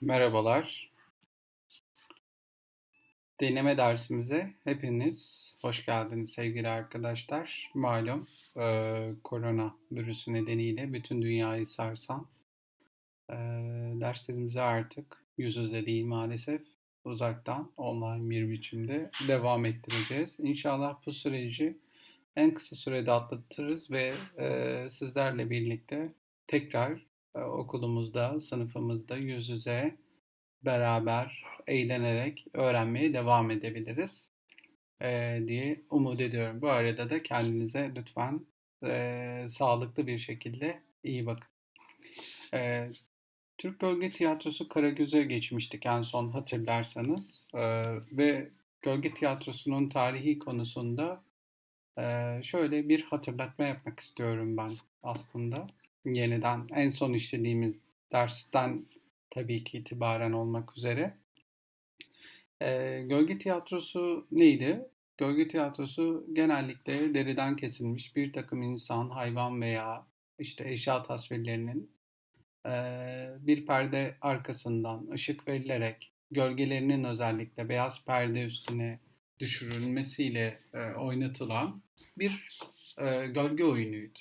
Merhabalar. Deneme dersimize hepiniz hoş geldiniz sevgili arkadaşlar. Malum e, korona virüsü nedeniyle bütün dünyayı sarsan e, derslerimize artık yüz yüze değil maalesef uzaktan online bir biçimde devam ettireceğiz. İnşallah bu süreci en kısa sürede atlatırız ve e, sizlerle birlikte tekrar okulumuzda, sınıfımızda yüz yüze beraber eğlenerek öğrenmeye devam edebiliriz e, diye umut ediyorum. Bu arada da kendinize lütfen e, sağlıklı bir şekilde iyi bakın. E, Türk Gölge Tiyatrosu Karagöz'e geçmiştik en son hatırlarsanız e, ve Gölge Tiyatrosu'nun tarihi konusunda e, şöyle bir hatırlatma yapmak istiyorum ben aslında yeniden en son işlediğimiz dersten tabii ki itibaren olmak üzere. E, gölge tiyatrosu neydi? Gölge tiyatrosu genellikle deriden kesilmiş bir takım insan, hayvan veya işte eşya tasvirlerinin e, bir perde arkasından ışık verilerek gölgelerinin özellikle beyaz perde üstüne düşürülmesiyle e, oynatılan bir e, gölge oyunuydu.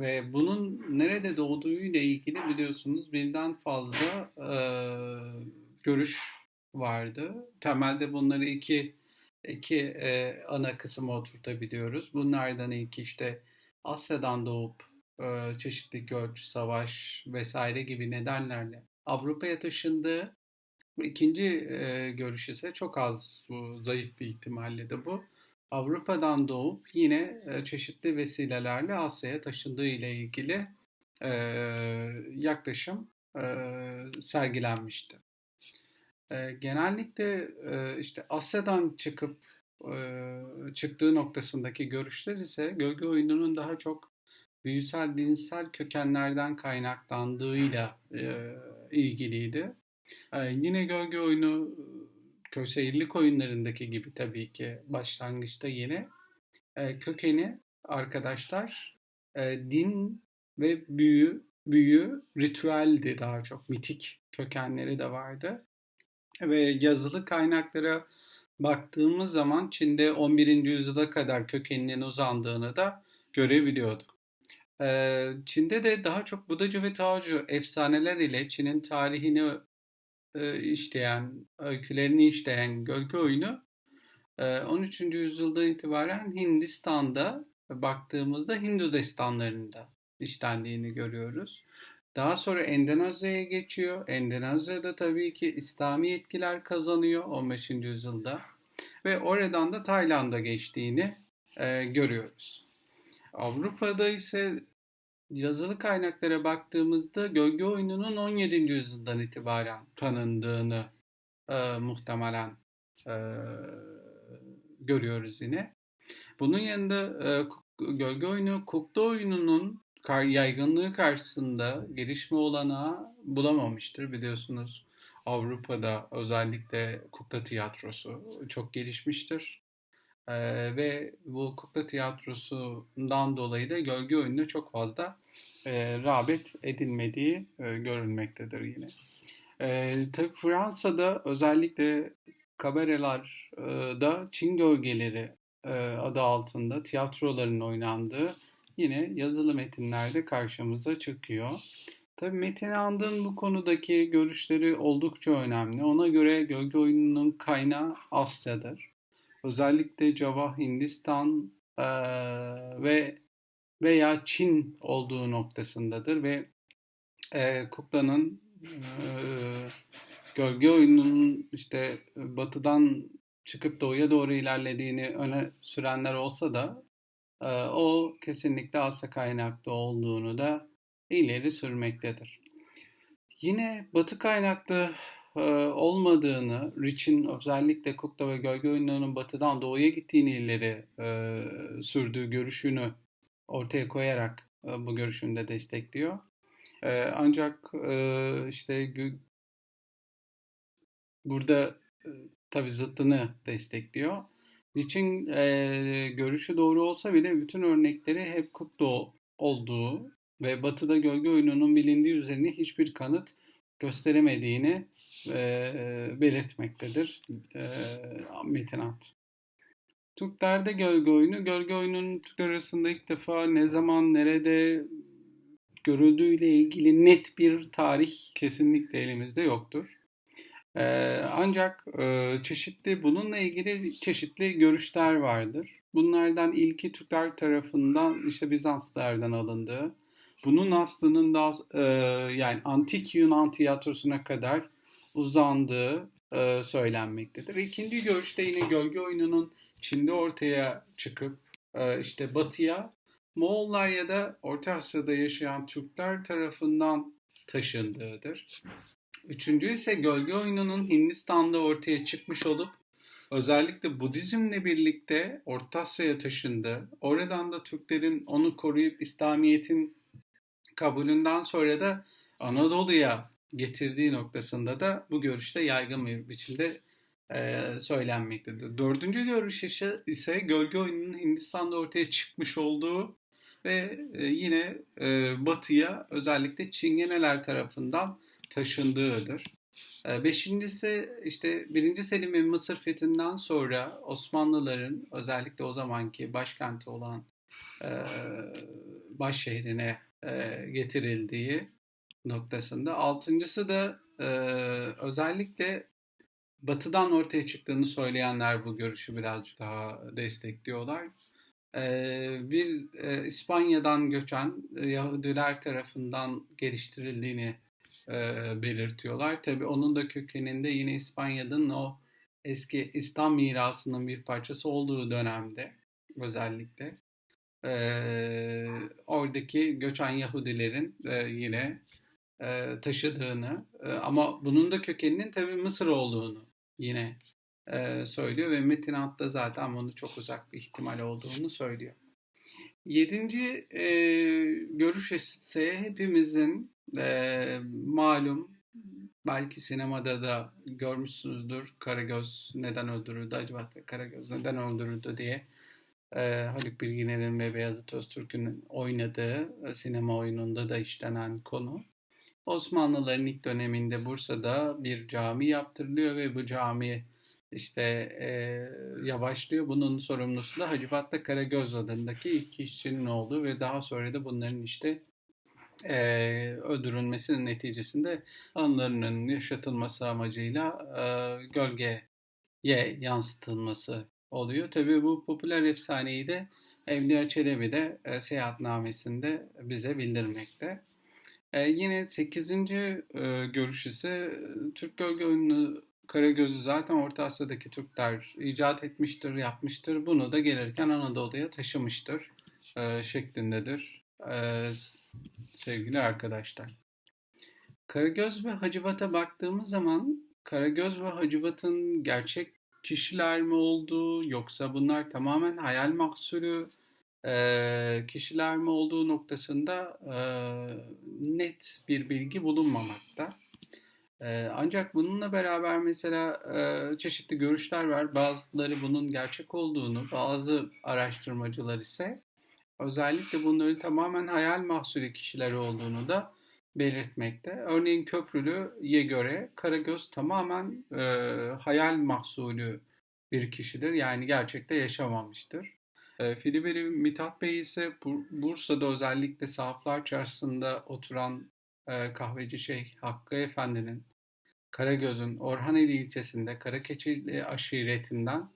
Ve bunun nerede doğduğuyla ilgili biliyorsunuz birden fazla e, görüş vardı. Temelde bunları iki iki e, ana kısma oturtabiliyoruz. Bunlardan ilk işte Asya'dan doğup e, çeşitli göç, savaş vesaire gibi nedenlerle Avrupa'ya taşındığı. İkinci e, görüş ise çok az bu zayıf bir ihtimalle de bu. Avrupa'dan doğup yine e, çeşitli vesilelerle Asya'ya taşındığı ile ilgili e, yaklaşım e, sergilenmişti. genellikle işte Asya'dan çıkıp çıktığı noktasındaki görüşler ise gölge oyununun daha çok büyüsel dinsel kökenlerden kaynaklandığıyla ilgiliydi. yine gölge oyunu köy seyirlik oyunlarındaki gibi tabii ki başlangıçta yine e, kökeni arkadaşlar e, din ve büyü büyü ritüeldi daha çok mitik kökenleri de vardı ve yazılı kaynaklara baktığımız zaman Çin'de 11. yüzyıla kadar kökeninin uzandığını da görebiliyorduk. Ee, Çin'de de daha çok Budacı ve Taocu efsaneler ile Çin'in tarihini e, işleyen, öykülerini işleyen gölge oyunu 13. E, yüzyılda itibaren Hindistan'da baktığımızda Hindu destanlarında işlendiğini görüyoruz. Daha sonra Endonezya'ya geçiyor. Endonezya'da tabii ki İslami etkiler kazanıyor 15. yüzyılda. Ve oradan da Tayland'a geçtiğini e, görüyoruz. Avrupa'da ise yazılı kaynaklara baktığımızda gölge oyununun 17. yüzyıldan itibaren tanındığını e, muhtemelen e, görüyoruz yine. Bunun yanında e, gölge oyunu kukla oyununun yaygınlığı karşısında gelişme olanağı bulamamıştır. Biliyorsunuz Avrupa'da özellikle kukla tiyatrosu çok gelişmiştir. Ee, ve bu kukla tiyatrosundan dolayı da gölge oyununa çok fazla e, rağbet edilmediği e, görülmektedir yine. E, tabii Fransa'da özellikle kabarelarda Çin gölgeleri e, adı altında tiyatroların oynandığı yine yazılı metinlerde karşımıza çıkıyor. Tabii Metin Andın bu konudaki görüşleri oldukça önemli. Ona göre gölge oyununun kaynağı Asya'dır özellikle Java, Hindistan e, ve veya Çin olduğu noktasındadır ve e, kuklanın e, gölge oyununun işte batıdan çıkıp doğuya doğru ilerlediğini öne sürenler olsa da e, o kesinlikle Asya kaynaklı olduğunu da ileri sürmektedir. Yine batı kaynaklı olmadığını, Rich'in özellikle kukla ve gölge oyunlarının batıdan doğuya gittiğini ileri e, sürdüğü görüşünü ortaya koyarak e, bu görüşünü de destekliyor. E, ancak e, işte burada e, tabii zıttını destekliyor. Rich'in e, görüşü doğru olsa bile bütün örnekleri hep kukla olduğu ve batıda gölge oyununun bilindiği üzerine hiçbir kanıt gösteremediğini e, belirtmektedir e, Metinat. Türklerde gölge oyunu, gölge oyunun Türk arasında ilk defa ne zaman, nerede görüldüğüyle ilgili net bir tarih kesinlikle elimizde yoktur. Ee, ancak e, çeşitli bununla ilgili çeşitli görüşler vardır. Bunlardan ilki Türkler tarafından işte Bizanslılardan alındığı, bunun aslının da e, yani antik Yunan tiyatrosuna kadar uzandığı e, söylenmektedir. İkinci görüşte yine gölge oyununun Çin'de ortaya çıkıp e, işte batıya Moğollar ya da Orta Asya'da yaşayan Türkler tarafından taşındığıdır. Üçüncü ise gölge oyununun Hindistan'da ortaya çıkmış olup özellikle Budizmle birlikte Orta Asya'ya taşındı. Oradan da Türklerin onu koruyup İslamiyet'in kabulünden sonra da Anadolu'ya getirdiği noktasında da bu görüşte yaygın bir biçimde e, söylenmektedir. Dördüncü görüş ise gölge oyununun Hindistan'da ortaya çıkmış olduğu ve e, yine e, batıya özellikle Çingeneler tarafından taşındığıdır. E, beşincisi işte birinci Selim'in Mısır fethinden sonra Osmanlıların özellikle o zamanki başkenti olan baş şehrine getirildiği noktasında. Altıncısı da özellikle batıdan ortaya çıktığını söyleyenler bu görüşü birazcık daha destekliyorlar bir İspanya'dan göçen Yahudiler tarafından geliştirildiğini belirtiyorlar. Tabi onun da kökeninde yine İspanya'nın o eski İslam mirasının bir parçası olduğu dönemde özellikle oradaki göçen Yahudilerin yine taşıdığını ama bunun da kökeninin tabi Mısır olduğunu yine e, söylüyor ve Metin Altta zaten bunu çok uzak bir ihtimal olduğunu söylüyor. Yedinci e, görüş ise hepimizin e, malum belki sinemada da görmüşsünüzdür Karagöz neden öldürüldü acaba Karagöz neden öldürüldü diye e, Haluk Bilginer'in ve Beyazıt Öztürk'ün oynadığı sinema oyununda da işlenen konu. Osmanlıların ilk döneminde Bursa'da bir cami yaptırılıyor ve bu cami işte e, yavaşlıyor. Bunun sorumlusu da Hacivat'ta Karagöz adındaki ilk işçinin olduğu ve daha sonra da bunların işte e, öldürülmesinin neticesinde anılarının yaşatılması amacıyla e, gölgeye yansıtılması oluyor. Tabi bu popüler efsaneyi de Evliya Çelebi de e, seyahatnamesinde bize bildirmekte. E, yine 8. E, görüş ise Türk gölge oyunu Karagöz'ü zaten Orta Asya'daki Türkler icat etmiştir, yapmıştır. Bunu da gelirken Anadolu'ya taşımıştır e, şeklindedir e, sevgili arkadaşlar. Karagöz ve Hacivat'a baktığımız zaman Karagöz ve Hacivat'ın gerçek kişiler mi olduğu yoksa bunlar tamamen hayal mahsulü e, kişiler mi olduğu noktasında e, net bir bilgi bulunmamakta. ancak bununla beraber mesela çeşitli görüşler var. Bazıları bunun gerçek olduğunu, bazı araştırmacılar ise özellikle bunların tamamen hayal mahsulü kişiler olduğunu da belirtmekte. Örneğin Köprülü'ye göre Karagöz tamamen e, hayal mahsulü bir kişidir. Yani gerçekte yaşamamıştır. E, Filiberi Mithat Bey ise Bursa'da özellikle Sahaflar Çarşısı'nda oturan e, kahveci Şeyh Hakkı Efendi'nin Karagöz'ün Orhaneli ilçesinde Karakeçili aşiretinden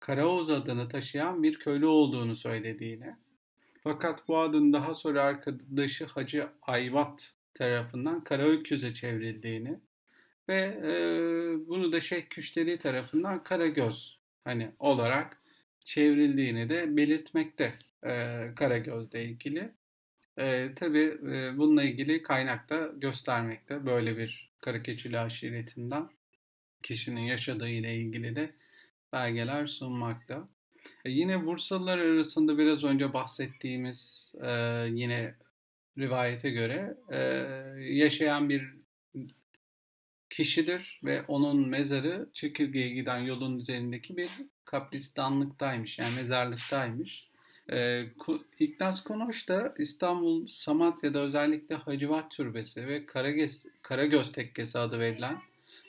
Karaoğuz adını taşıyan bir köylü olduğunu söylediğini. Fakat bu adın daha sonra arkadaşı Hacı Ayvat tarafından Karaöküz'e çevrildiğini ve e, bunu da Şeyh Küşteri tarafından Karagöz hani olarak çevrildiğini de belirtmekte e, Karagöz'le ilgili. E, tabii e, bununla ilgili kaynak da göstermekte. Böyle bir Karakeçili aşiretinden kişinin yaşadığı ile ilgili de belgeler sunmakta. E, yine Bursalılar arasında biraz önce bahsettiğimiz e, yine rivayete göre e, yaşayan bir kişidir ve onun mezarı Çekirge'ye giden yolun üzerindeki bir kapristanlıktaymış yani mezarlıktaymış. Ee, İgnaz Konoş da İstanbul Samatya'da özellikle Hacivat Türbesi ve Karagöz, Karagöz Tekkesi adı verilen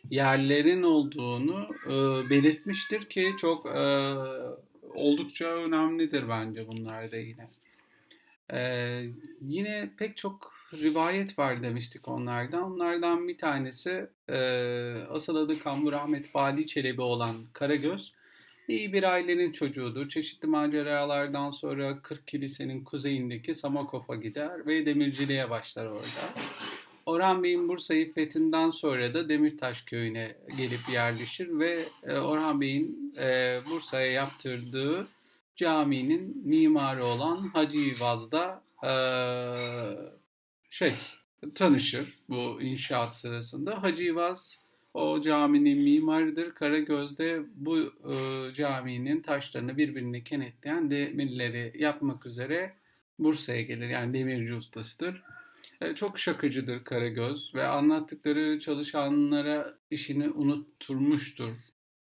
yerlerin olduğunu e, belirtmiştir ki çok e, oldukça önemlidir bence bunlar da yine. Ee, yine pek çok rivayet var demiştik onlardan. Onlardan bir tanesi e, asıl adı Kambur Ahmet Bali Çelebi olan Karagöz. İyi bir ailenin çocuğudur. Çeşitli maceralardan sonra 40 kilisenin kuzeyindeki Samakof'a gider ve demirciliğe başlar orada. Orhan Bey'in Bursa'yı fethinden sonra da Demirtaş köyüne gelip yerleşir ve e, Orhan Bey'in e, Bursa'ya yaptırdığı caminin mimarı olan Hacı İvaz'da e, şey tanışır bu inşaat sırasında. Hacı İvaz o caminin mimarıdır. Karagöz'de bu e, caminin taşlarını birbirine kenetleyen demirleri yapmak üzere Bursa'ya gelir. Yani demirci ustasıdır. E, çok şakacıdır Karagöz ve anlattıkları çalışanlara işini unutturmuştur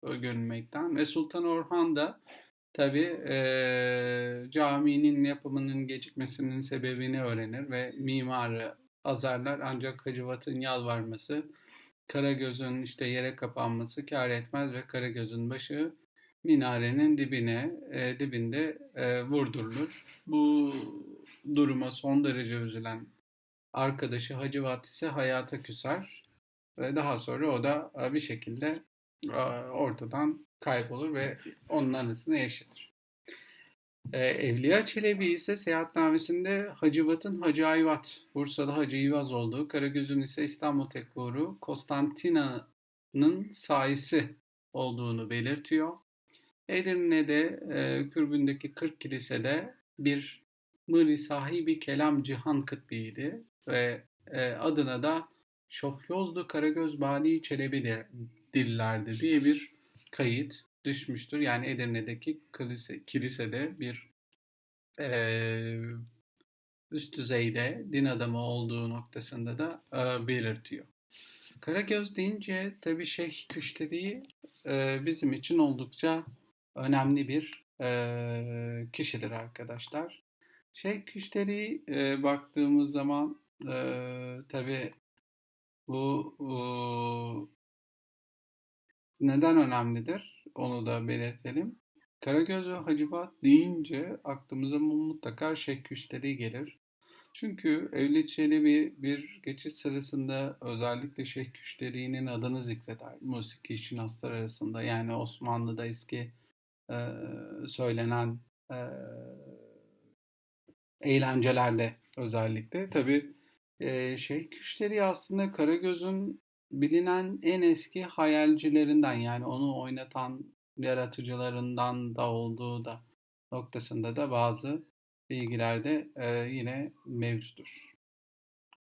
görünmekten. Ve Sultan Orhan da tabi e, caminin yapımının gecikmesinin sebebini öğrenir ve mimarı azarlar ancak Hacivat'ın yalvarması Karagöz'ün işte yere kapanması kar etmez ve Karagöz'ün başı minarenin dibine e, dibinde e, vurdurulur. Bu duruma son derece üzülen arkadaşı Hacivat ise hayata küser ve daha sonra o da e, bir şekilde e, ortadan kaybolur ve onun anısını yaşatır. Ee, Evliya Çelebi ise seyahatnamesinde Hacıvat'ın Hacı Ayvat, Bursa'da Hacı İvaz olduğu, Karagöz'ün ise İstanbul Tekfuru Konstantina'nın sayısı olduğunu belirtiyor. Edirne'de e, kürbündeki 40 kilisede bir Mıri sahibi kelam cihan kıtbiydi ve e, adına da Şofyozlu Karagöz Bali Çelebi dillerdi diye bir kayıt düşmüştür. Yani Edirne'deki kilise, kilisede bir e, üst düzeyde din adamı olduğu noktasında da e, belirtiyor. Karagöz deyince tabii Şeyh Küşteri e, bizim için oldukça önemli bir e, kişidir arkadaşlar. Şeyh Küşteri e, baktığımız zaman e, tabii bu e, neden önemlidir? Onu da belirtelim. Karagöz ve Hacivat deyince aklımıza mutlaka Şeyh Küşteri gelir. Çünkü Evliya Çelebi bir geçiş sırasında özellikle Şeyh Küşteri'nin adını zikreder. Musiki şinaslar arasında yani Osmanlı'da eski e, söylenen e, eğlencelerde özellikle. Tabi e, Şeyh Küşteri aslında Karagöz'ün bilinen en eski hayalcilerinden yani onu oynatan yaratıcılarından da olduğu da noktasında da bazı bilgilerde e, yine mevcuttur.